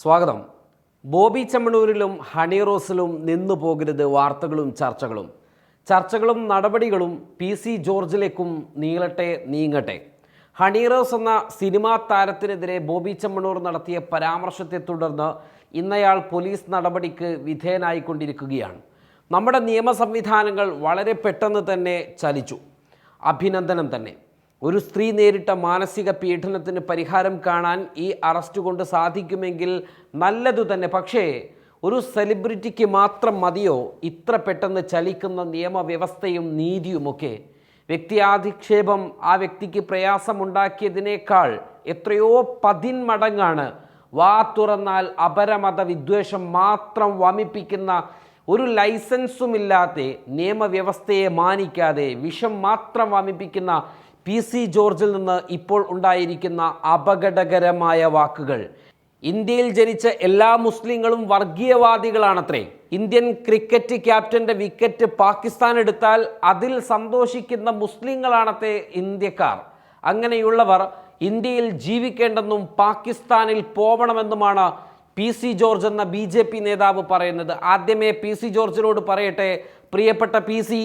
സ്വാഗതം. ബോബി ചെമ്മണൂരിലും ഹണി റോസിലും നിന്നു പോകരുത് വാർത്തകളും ചർച്ചകളും. ചർച്ചകളും നടപടികളും പി സി ജോർജിലേക്കും നീളട്ടെ നീങ്ങട്ടെ. ഹണി റോസ് എന്ന സിനിമാ താരത്തിനെതിരെ ബോബി ചെമ്മണൂർ നടത്തിയ പരാമർശത്തെ തുടർന്ന് ഇന്നയാൾ പോലീസ് നടപടിക്ക് വിധേയനായിക്കൊണ്ടിരിക്കുകയാണ്. നമ്മുടെ നിയമ സംവിധാനങ്ങൾ വളരെ പെട്ടെന്ന് തന്നെ ചലിച്ചു. അഭിനന്ദനം തന്നെ. ഒരു സ്ത്രീ നേരിട്ട മാനസിക പീഡനത്തിന് പരിഹാരം കാണാൻ ഈ അറസ്റ്റ് കൊണ്ട് സാധിക്കുമെങ്കിൽ നല്ലതു തന്നെ. പക്ഷേ ഒരു സെലിബ്രിറ്റിക്ക് മാത്രം മതിയോ? ഇത്ര പെട്ടെന്ന് ചലിക്കുന്ന നിയമവ്യവസ്ഥയും നീതിയുമൊക്കെ. വ്യക്തിയാധിക്ഷേപം ആ വ്യക്തിക്ക് പ്രയാസമുണ്ടാക്കിയതിനേക്കാൾ എത്രയോ പതിന്മടങ്ങാണ്. വാ തുറന്നാൽ അപരമത വിദ്വേഷം മാത്രം വമിപ്പിക്കുന്ന ഒരു ലൈസൻസുമില്ലാതെ നിയമവ്യവസ്ഥയെ മാനിക്കാതെ വിഷം മാത്രം വമിപ്പിക്കുന്ന പി സി ജോർജിൽ നിന്ന് ഇപ്പോൾ ഉണ്ടായിരിക്കുന്ന അപകടകരമായ വാക്കുകൾ. ഇന്ത്യയിൽ ജനിച്ച എല്ലാ മുസ്ലിങ്ങളും വർഗീയവാദികളാണത്രേ. ഇന്ത്യൻ ക്രിക്കറ്റ് ക്യാപ്റ്റന്റെ വിക്കറ്റ് പാകിസ്ഥാൻ എടുത്താൽ അതിൽ സന്തോഷിക്കുന്ന മുസ്ലിങ്ങളാണത്തെ ഇന്ത്യക്കാർ. അങ്ങനെയുള്ളവർ ഇന്ത്യയിൽ ജീവിക്കേണ്ടെന്നും പാകിസ്ഥാനിൽ പോവണമെന്നുമാണ് പി സി ജോർജ് എന്ന ബി ജെ പി നേതാവ് പറയുന്നത്. ആദ്യമേ പി സി ജോർജിനോട് പറയട്ടെ പ്രിയപ്പെട്ട പി സി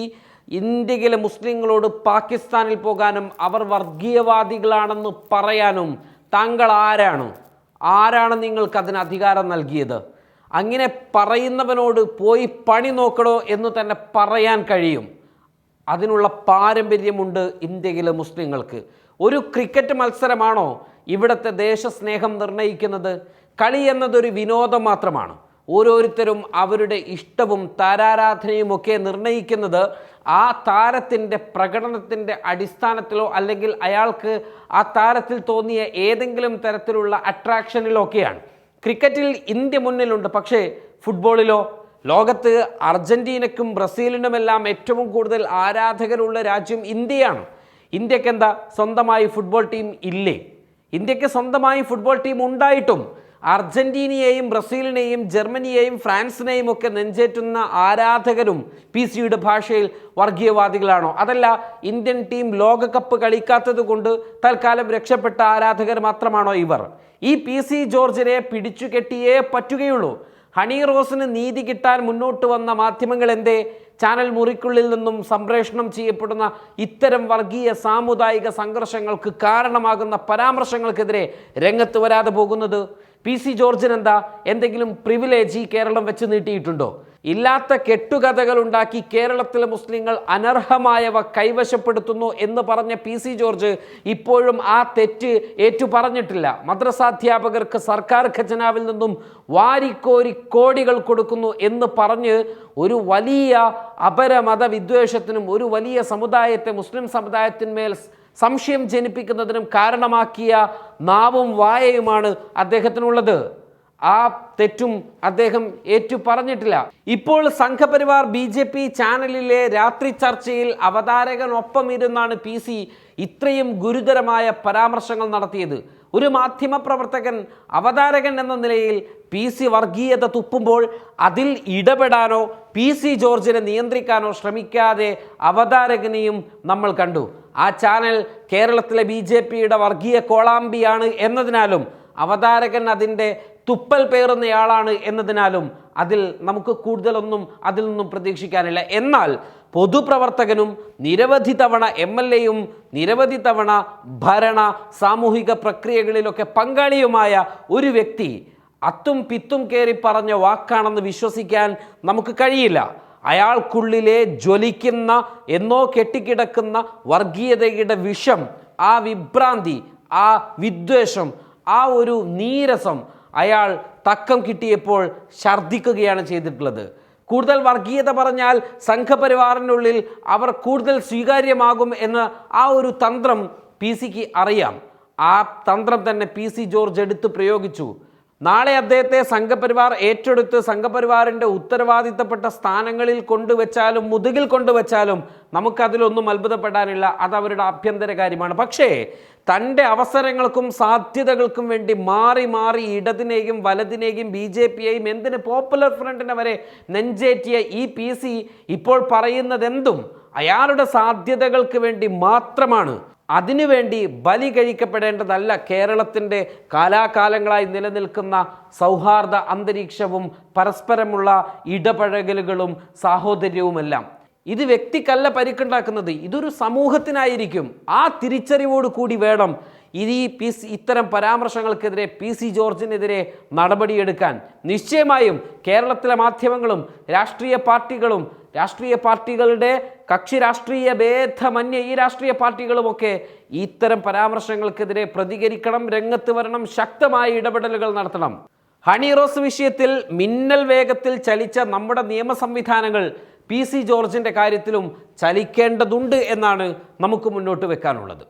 ഇന്ത്യയിലെ മുസ്ലിങ്ങളോട് പാകിസ്ഥാനിൽ പോകാനും അവർ വർഗീയവാദികളാണെന്ന് പറയാനും താങ്കൾ ആരാണ്? ആരാണ് നിങ്ങൾക്ക് അതിന് അധികാരം നൽകിയത്? അങ്ങനെ പറയുന്നവനോട് പോയി പണി നോക്കണോ എന്ന് തന്നെ പറയാൻ കഴിയും. അതിനുള്ള പാരമ്പര്യമുണ്ട് ഇന്ത്യയിലെ മുസ്ലിങ്ങൾക്ക്. ഒരു ക്രിക്കറ്റ് മത്സരമാണോ ഇവിടുത്തെ ദേശസ്നേഹം നിർണയിക്കുന്നത് കളി എന്നതൊരു വിനോദം മാത്രമാണ്. ഓരോരുത്തരും അവരുടെ ഇഷ്ടവും താരാരാധനയും ഒക്കെ നിർണയിക്കുന്നത് ആ താരത്തിന്റെ പ്രകടനത്തിന്റെ അടിസ്ഥാനത്തിലോ അല്ലെങ്കിൽ അയാൾക്ക് ആ താരത്തിൽ തോന്നിയ ഏതെങ്കിലും തരത്തിലുള്ള അട്രാക്ഷനിലൊക്കെയാണ്. ക്രിക്കറ്റിൽ ഇന്ത്യ മുന്നിലുണ്ട്. പക്ഷേ ഫുട്ബോളിലോ ലോകത്ത് അർജന്റീനയ്ക്കും ബ്രസീലിനുമെല്ലാം ഏറ്റവും കൂടുതൽ ആരാധകരുള്ള രാജ്യം ഇന്ത്യയാണ്. ഇന്ത്യയ്ക്ക് എന്താ സ്വന്തമായി ഫുട്ബോൾ ടീം ഇല്ലേ? ഇന്ത്യയ്ക്ക് സ്വന്തമായി ഫുട്ബോൾ ടീം ഉണ്ടായിട്ടും അർജന്റീനയെയും ബ്രസീലിനെയും ജർമ്മനിയെയും ഫ്രാൻസിനെയും ഒക്കെ നെഞ്ചേറ്റുന്ന ആരാധകരും പി സിയുടെ ഭാഷയിൽ വർഗീയവാദികളാണോ? അതല്ല ഇന്ത്യൻ ടീം ലോകകപ്പ് കളിക്കാത്തത് കൊണ്ട് തൽക്കാലം രക്ഷപ്പെട്ട ആരാധകർ മാത്രമാണോ ഇവർ? ഈ പി സി ജോർജിനെ പിടിച്ചുകെട്ടിയേ പറ്റുകയുള്ളൂ. ഹണി റോസിന് നീതി കിട്ടാൻ മുന്നോട്ട് വന്ന മാധ്യമങ്ങൾ എന്തേ? ചാനൽ മുറിക്കുള്ളിൽ നിന്നും സംപ്രേഷണം ചെയ്യപ്പെടുന്ന ഇത്തരം വർഗീയ സാമുദായിക സംഘർഷങ്ങൾക്ക് കാരണമാകുന്ന പരാമർശങ്ങൾക്കെതിരെ രംഗത്ത് വരാതെ പോകുന്നത്. പി സി ജോർജിന് എന്താ എന്തെങ്കിലും പ്രിവിലേജ് ഈ കേരളം വെച്ച് നീട്ടിയിട്ടുണ്ടോ? ഇല്ലാത്ത കെട്ടുകഥകൾ ഉണ്ടാക്കി കേരളത്തിലെ മുസ്ലിങ്ങൾ അനർഹമായവ കൈവശപ്പെടുത്തുന്നു എന്ന് പറഞ്ഞ പി സി ജോർജ് ഇപ്പോഴും ആ തെറ്റ് ഏറ്റു പറഞ്ഞിട്ടില്ല മദ്രസാധ്യാപകർക്ക് സർക്കാർ ഖജനാവിൽ നിന്നും വാരിക്കോരി കോടികൾ കൊടുക്കുന്നു എന്ന് പറഞ്ഞ് ഒരു വലിയ അപരമത വിദ്വേഷത്തിനും ഒരു വലിയ സമുദായത്തെ മുസ്ലിം സമുദായത്തിന്മേൽ സംശയം ജനിപ്പിക്കുന്നതിനും കാരണമാക്കിയ നാവും വായയുമാണ് അദ്ദേഹത്തിനുള്ളത്. ആ തെറ്റും അദ്ദേഹം ഏറ്റു പറഞ്ഞിട്ടില്ല ഇപ്പോൾ സംഘപരിവാർ ബി ജെ പി ചാനലിലെ രാത്രി ചർച്ചയിൽ അവതാരകനൊപ്പം ഇരുന്നാണ് പി സി ഇത്രയും ഗുരുതരമായ പരാമർശങ്ങൾ നടത്തിയത്. ഒരു മാധ്യമപ്രവർത്തകൻ അവതാരകൻ എന്ന നിലയിൽ പി സി വർഗീയത തുപ്പുമ്പോൾ അതിൽ ഇടപെടാനോ പി സി ജോർജിനെ നിയന്ത്രിക്കാനോ ശ്രമിക്കാതെ അവതാരകനെയും നമ്മൾ കണ്ടു. ആ ചാനൽ കേരളത്തിലെ ബി ജെ പിയുടെ വർഗീയ കോളാമ്പിയാണ് എന്നതിനാലും അവതാരകൻ അതിന്റെ തുപ്പൽ പേറുന്നയാളാണ് എന്നതിനാലും അതിൽ നമുക്ക് കൂടുതലൊന്നും അതിൽ നിന്നും പ്രതീക്ഷിക്കാനില്ല. എന്നാൽ പൊതുപ്രവർത്തകനും നിരവധി തവണ എം എൽ എയും നിരവധി തവണ ഭരണ സാമൂഹിക പ്രക്രിയകളിലൊക്കെ പങ്കാളിയുമായ ഒരു വ്യക്തി അത്തും പിത്തും കയറി പറഞ്ഞ വാക്കാണെന്ന് വിശ്വസിക്കാൻ നമുക്ക് കഴിയില്ല. അയാൾക്കുള്ളിലെ ജ്വലിക്കുന്ന എന്നോ കെട്ടിക്കിടക്കുന്ന വർഗീയതയുടെ വിഷം ആ വിഭ്രാന്തി ആ വിദ്വേഷം ആ ഒരു നീരസം അയാൾ തക്കം കിട്ടിയപ്പോൾ ഛർദ്ദിക്കുകയാണ് ചെയ്തിട്ടുള്ളത്. കൂടുതൽ വർഗീയത പറഞ്ഞാൽ സംഘപരിവാറിനുള്ളിൽ അവർ കൂടുതൽ സ്വീകാര്യമാകും എന്ന ആ ഒരു തന്ത്രം പി സിക്ക് അറിയാം. ആ തന്ത്രം തന്നെ പി സി ജോർജ് എടുത്ത് പ്രയോഗിച്ചു. നാളെ അദ്ദേഹത്തെ സംഘപരിവാർ ഏറ്റെടുത്ത് സംഘപരിവാറിന്റെ ഉത്തരവാദിത്തപ്പെട്ട സ്ഥാനങ്ങളിൽ കൊണ്ടുവച്ചാലും മുതുകിൽ കൊണ്ടുവച്ചാലും നമുക്കതിലൊന്നും അത്ഭുതപ്പെടാനില്ല. അത് അവരുടെ ആഭ്യന്തര കാര്യമാണ്. പക്ഷേ തന്റെ അവസരങ്ങൾക്കും സാധ്യതകൾക്കും വേണ്ടി മാറി മാറി ഇടതിനെയും വലതിനെയും ബി ജെ പിയെയും എന്തിന് പോപ്പുലർ ഫ്രണ്ടിനെ വരെ നെഞ്ചേറ്റിയ ഈ പി സി ഇപ്പോൾ പറയുന്നതെന്തും അയാളുടെ സാധ്യതകൾക്ക് വേണ്ടി മാത്രമാണ്. അതിനുവേണ്ടി ബലി കഴിക്കപ്പെടേണ്ടതല്ല കേരളത്തിന്റെ കാലാകാലങ്ങളായി നിലനിൽക്കുന്ന സൗഹാർദ്ദ അന്തരീക്ഷവും പരസ്പരമുള്ള ഇടപഴകലുകളും സാഹോദര്യവുമെല്ലാം. ഇത് വ്യക്തിക്കല്ല പരിക്കുണ്ടാക്കുന്നത് ഇതൊരു സമൂഹത്തിനായിരിക്കും. ആ തിരിച്ചറിവോട് കൂടി വേണം ഈ പി സി ഇത്തരം പരാമർശങ്ങൾക്കെതിരെ പി സി ജോർജിനെതിരെ നടപടിയെടുക്കാൻ. നിശ്ചയമായും കേരളത്തിലെ മാധ്യമങ്ങളും രാഷ്ട്രീയ പാർട്ടികളും രാഷ്ട്രീയ പാർട്ടികളുടെ കക്ഷി രാഷ്ട്രീയ ഭേദമന്യ ഈ രാഷ്ട്രീയ പാർട്ടികളുമൊക്കെ ഇത്തരം പരാമർശങ്ങൾക്കെതിരെ പ്രതികരിക്കണം രംഗത്ത് വരണം ശക്തമായ ഇടപെടലുകൾ നടത്തണം. ഹണി റോസ് വിഷയത്തിൽ മിന്നൽ വേഗത്തിൽ ചലിച്ച നമ്മുടെ നിയമ സംവിധാനങ്ങൾ പി സി ജോർജിന്റെ കാര്യത്തിലും ചലിക്കേണ്ടതുണ്ട് എന്നാണ് നമുക്ക് മുന്നോട്ട് വെക്കാനുള്ളത്.